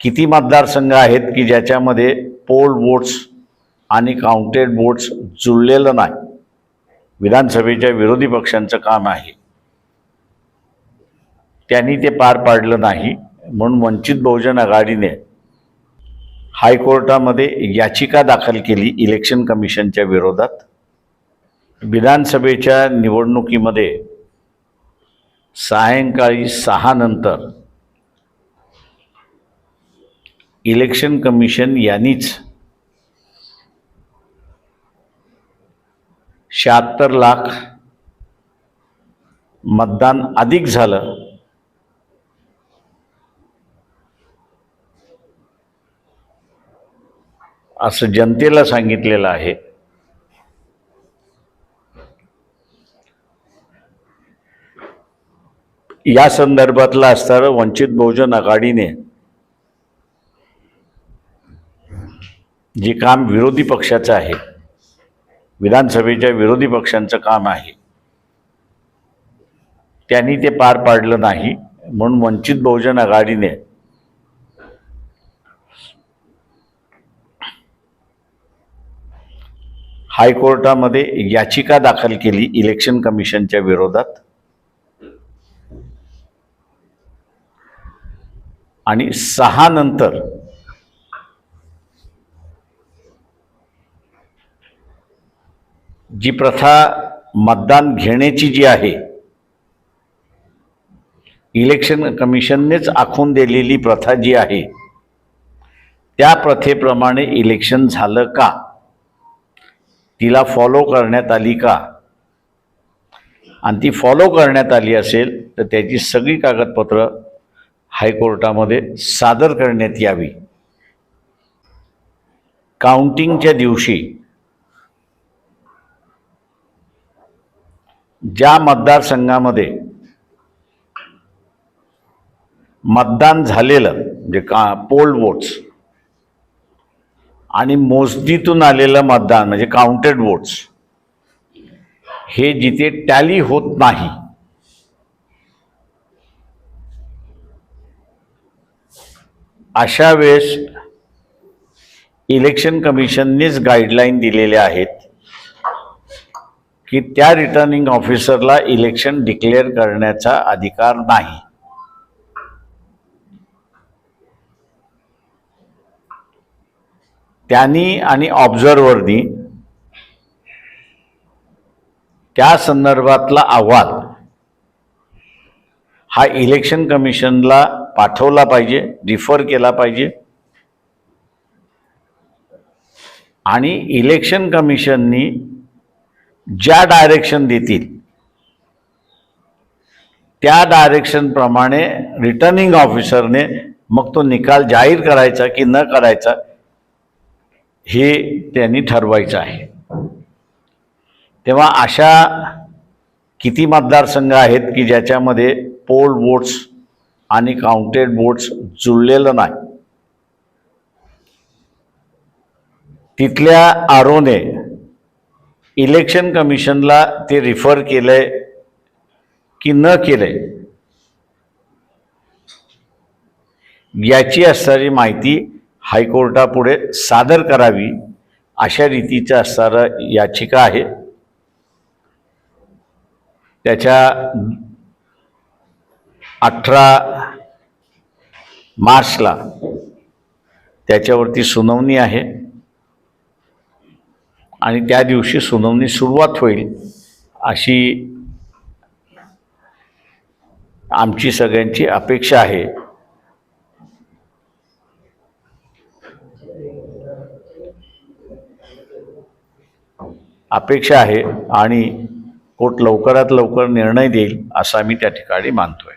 किती मतदारसंघ आहेत की ज्याच्यामध्ये पोल वोट्स आणि काउंटेड वोट्स जुळलेलं नाही? विधानसभेच्या विरोधी पक्षांचं काम आहे. त्यांनी ते पार पाडलं नाही म्हणून वंचित बहुजन आघाडीने हायकोर्टामध्ये याचिका दाखल केली इलेक्शन कमिशनच्या विरोधात. विधानसभेच्या निवडणुकीमध्ये सायंकाळी सहा नंतर इलेक्शन कमिशन यांनीच शहात्तर लाख मतदान अधिक झालं. असं जनतेला सांगितलेलं आहे. या संदर्भातला असणारं वंचित बहुजन आघाडीने जे काम विरोधी पक्षाचं आहे विधानसभेच्या विरोधी पक्षांचं काम आहे त्यांनी ते पार पाडलं नाही म्हणून वंचित बहुजन आघाडीने हायकोर्टामध्ये याचिका दाखल केली इलेक्शन कमिशनच्या विरोधात. आणि सहा नंतर जी प्रथा मतदान घेण्याची जी आहे इलेक्शन कमिशननेच आखून दिलेली प्रथा जी आहे त्या प्रथेप्रमाणे इलेक्शन झालं का? तिला फॉलो करण्यात आली का? आणि ती फॉलो करण्यात आली असेल तर त्याची सगळी कागदपत्र हायकोर्टामध्ये सादर करण्यात यावी. काउंटिंगच्या दिवशी ज्या मतदारसंघामध्ये मतदान झालेलं म्हणजे का पोल वोट्स आणि मोजणीतून आलेलं मतदान म्हणजे काउंटेड वोट्स हे जिथे टॅली होत नाही अशा वेळेस इलेक्शन कमिशननेच गाईडलाईन दिलेल्या आहेत. की त्या रिटर्निंग ऑफिसरला इलेक्शन डिक्लेअर करण्याचा अधिकार नाही. त्यांनी आणि ऑब्झर्व्हरनी त्या संदर्भातला अहवाल हा इलेक्शन कमिशनला पाठवला पाहिजे रिफर केला पाहिजे. आणि इलेक्शन कमिशननी ज्या डायरेक्शन देतील त्या डायरेक्शनप्रमाणे रिटर्निंग ऑफिसरने मग तो निकाल जाहीर करायचा की न करायचा हे त्यांनी ठरवायचं आहे. तेव्हा अशा किती मतदारसंघ आहेत की ज्याच्यामध्ये पोल वोट्स आणि काउंटेड वोट्स जुळलेलं नाही? तिथल्या आरोने इलेक्शन कमिशनला ते रिफर केलं आहे की न केलं आहे याची असणारी माहिती हायकोर्टापुढे सादर करावी अशा रीतीचं असणारं याचिका आहे. त्याच्या अठरा मार्चला त्याच्यावरती सुनावणी आहे. आणि त्या दिवशी सुनावणी सुरुवात होईल अशी आमची सगळ्यांची अपेक्षा आहे. अपेक्षा आहे आणि कोर्ट लवकरात लवकर निर्णय देईल असा मी त्या ठिकाणी मानतोय.